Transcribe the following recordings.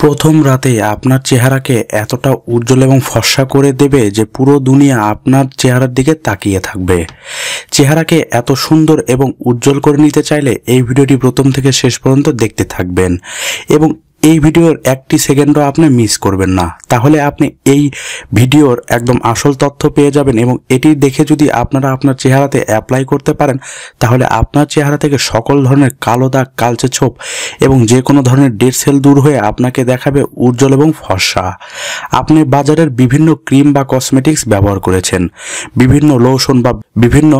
প্রথম রাতে আপনার চেহারাকে এতটা উজ্জ্বল এবং ফর্সা করে দেবে যে পুরো দুনিয়া আপনার চেহারার দিকে তাকিয়ে থাকবে। চেহারাকে এত সুন্দর এবং উজ্জ্বল করে নিতে চাইলে এই ভিডিওটি প্রথম থেকে শেষ পর্যন্ত দেখতে থাকবেন এবং এই ভিডিওর একটি সেকেন্ডও আপনি মিস করবেন না। তাহলে আপনি এই ভিডিওর একদম আসল তথ্য পেয়ে যাবেন এবং এটি দেখে যদি আপনারা আপনার চেহারাতে অ্যাপ্লাই করতে পারেন, তাহলে আপনার চেহারা থেকে সকল ধরনের কালো দাগ, কালচে ছোপ এবং যে কোনো ধরনের ডেড সেল দূর হয়ে আপনাকে দেখাবে উজ্জ্বল এবং ফর্সা। আপনি বাজারের বিভিন্ন ক্রিম বা কসমেটিক্স ব্যবহার করেছেন। বিভিন্ন লোশন বা বিভিন্ন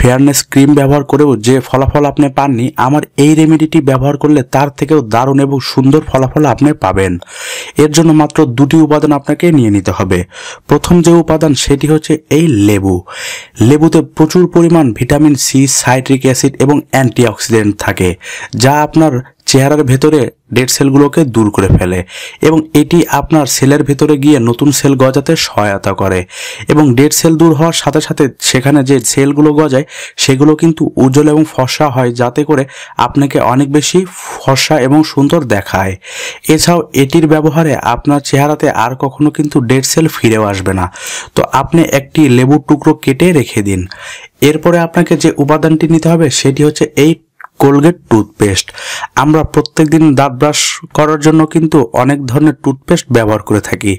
ফেয়ারনেস ক্রিম ব্যবহার করেও যে ফলাফল আপনি পাননি, আমার এই রেমেডিটি ব্যবহার করলে তার থেকেও দারুণ এবং সুন্দর ফলাফল আপনি পাবেন। এর জন্য মাত্র দুটি উপাদান আপনাকে নিয়ে নিতে হবে। প্রথম যে উপাদান, সেটি হচ্ছে এই লেবু। লেবুতে প্রচুর পরিমাণ ভিটামিন সি, সাইট্রিক অ্যাসিড এবং অ্যান্টিঅক্সিডেন্ট থাকে, যা আপনার চেহারার ভেতরে ডেড সেলগুলোকে দূর করে ফেলে এবং এটি আপনার সেলের ভেতরে গিয়ে নতুন সেল গজাতে সহায়তা করে। এবং ডেড সেল দূর হওয়ার সাথে সাথে সেখানে যে সেলগুলো গজায়, সেগুলো কিন্তু উজ্জ্বল এবং ফর্সা হয় যাতে করে আপনাকে অনেক বেশি ফর্সা এবং সুন্দর দেখায়। এছাড়াও এটির ব্যবহারে আপনার চেহারাতে আর কখনো কিন্তু ডেড সেল ফিরেও আসবে না। তো আপনি একটি লেবুর টুকরো কেটে রেখে দিন। এরপরে আপনাকে যে উপাদানটি নিতে হবে, সেটি হচ্ছে এই কোলগেট টুথপেস্ট। আমরা প্রত্যেক দিন দাঁত ব্রাশ করার জন্য কিন্তু অনেক ধরনের টুথপেস্ট ব্যবহার করে থাকি।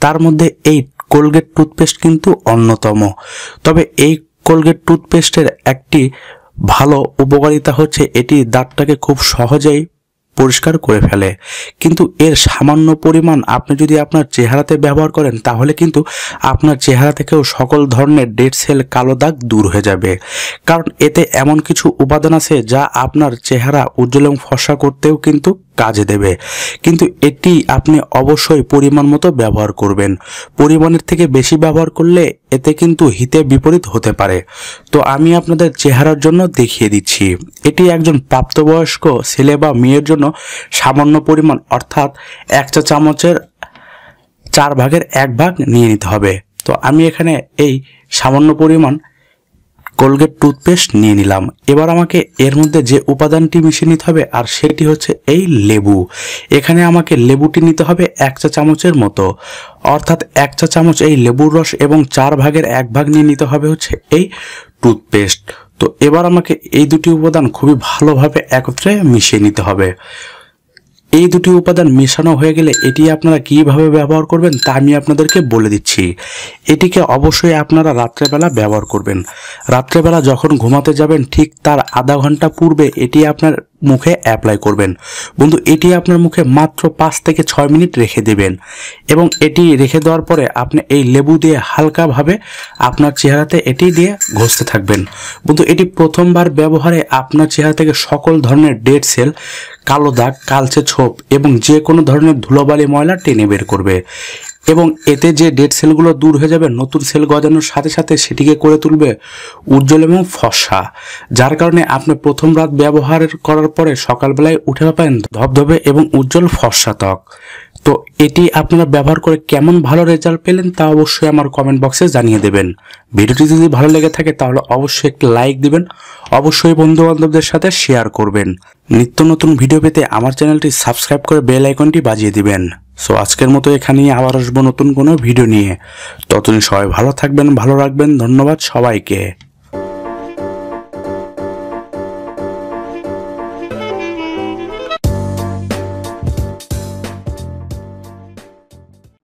তার মধ্যে এই কোলগেট টুথপেস্ট কিন্তু অন্যতম। তবে এই কোলগেট টুথপেস্টের একটি ভালো উপকারিতা হচ্ছে এটি দাঁতটাকে খুব সহজেই পরিষ্কার করে ফেলে। কিন্তু এর সামান্য পরিমাণ আপনি যদি আপনার চেহারাতে ব্যবহার করেন, তাহলে কিন্তু আপনার চেহারা থেকেও সকল ধরনের ডেড সেল, কালো দাগ দূর হয়ে যাবে। কারণ এতে এমন কিছু উপাদান আছে যা আপনার চেহারা উজ্জ্বল ফর্সা করতেও কিন্তু কাজে দেবে। কিন্তু এটি আপনি অবশ্যই পরিমাণ মতো ব্যবহার করবেন। পরিমাণের থেকে বেশি ব্যবহার করলে এতে কিন্তু হিতে বিপরীত হতে পারে। তো আমি আপনাদের চেহারার জন্য দেখিয়ে দিচ্ছি। এটি একজন প্রাপ্তবয়স্ক ছেলে বা মেয়ের জন্য সামান্য পরিমাণ, অর্থাৎ এক চা চামচের চার ভাগের এক ভাগ নিয়ে নিতে হবে। তো আমি এখানে এই সামান্য পরিমাণ কোলগেট টুথপেস্ট নিয়ে নিলাম। এবার আমাকে এর মধ্যে যে উপাদানটি মিশিয়ে নিতে হবে আর সেটি হচ্ছে এই লেবু। এখানে আমাকে লেবুটি নিতে হবে এক চা চামচের মতো। অর্থাৎ এক চা চামচ এই লেবুর রস এবং চার ভাগের এক ভাগ নিয়ে নিতে হবে হচ্ছে এই টুথপেস্ট তো এবার আমাকে এই দুটি উপাদান খুবই ভালোভাবে একত্রে মিশিয়ে নিতে হবে। এই দুটি উপাদান মেশানো হয়ে গেলে এটি আপনারা কীভাবে ব্যবহার করবেন তা আমি আপনাদেরকে বলে দিচ্ছি। এটিকে অবশ্যই আপনারা রাত্রেবেলা ব্যবহার করবেন। রাত্রেবেলা যখন ঘুমাতে যাবেন, ঠিক তার আধা ঘণ্টা পূর্বে এটি আপনার মুখে অ্যাপ্লাই করবেন। বন্ধু, এটি আপনার মুখে মাত্র পাঁচ থেকে ছয় মিনিট রেখে দেবেন এবং এটি রেখে দেওয়ার পরে আপনি এই লেবু দিয়ে হালকাভাবে আপনার চেহারাতে এটি দিয়ে ঘষতে থাকবেন। বন্ধু, এটি প্রথমবার ব্যবহারে আপনার চেহারা থেকে সকল ধরনের ডেড সেল কালো দাগ, কালচে ছোপ এবং যে কোনো ধরনের ধুলোবালি ময়লা টেনে বের করবে। এবং এতে যে ডেড সেলগুলো দূর হয়ে যাবে, নতুন সেল গজানোর সাথে সাথে সেটিকে করে তুলবে উজ্জ্বল এবং ফসা। যার কারণে আপনি প্রথম রাত ব্যবহার করার পরে সকালবেলায় উঠে পাবেন ধবধবে এবং উজ্জ্বল ফসা ত্বক। তো এটি আপনারা ব্যবহার করে কেমন ভালো রেজাল্ট পেলেন তা অবশ্যই আমার কমেন্ট বক্সে জানিয়ে দেবেন। ভিডিওটি যদি ভালো লেগে থাকে তাহলে অবশ্যই একটি লাইক দিবেন। অবশ্যই বন্ধু বান্ধবদের সাথে শেয়ার করবেন। নিত্য নতুন ভিডিও পেতে আমার চ্যানেলটি সাবস্ক্রাইব করে বেল আইকনটি বাজিয়ে দিবেন। সো আজকের মতো এখানেই আবার আসব নতুন কোনো ভিডিও নিয়ে। ততদিন সবাই ভালো থাকবেন, ভালো রাখবেন। ধন্যবাদ সবাইকে।